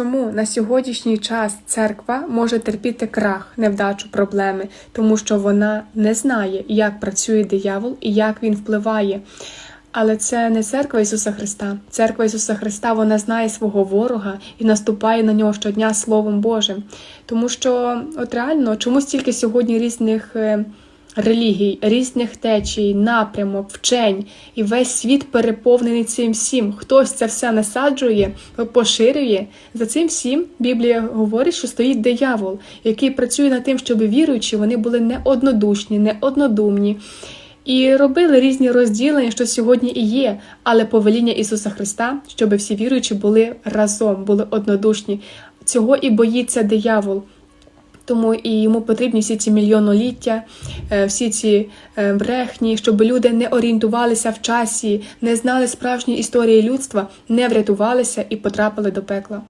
Чому на сьогоднішній час церква може терпіти крах, невдачу, проблеми, тому що вона не знає, як працює диявол і як він впливає. Але це не церква Ісуса Христа. Церква Ісуса Христа вона знає свого ворога і наступає на нього щодня Словом Божим. Тому що, от реально, чому стільки сьогодні різних е, релігій, різних течій, напрямок, вчень, і весь світ переповнений цим всім. Хтось це все насаджує, поширює. За цим всім Біблія говорить, що стоїть диявол, який працює над тим, щоб віруючі вони були не однодушні, не. І робили різні розділення, що сьогодні і є, але повеління Ісуса Христа, щоб всі віруючі були разом, були однодушні. Цього і боїться диявол. Тому і йому потрібні всі ці мільйоноліття, е, всі ці е, брехні, щоб люди не орієнтувалися в часі, не знали справжньої історії людства, не врятувалися і потрапили до пекла.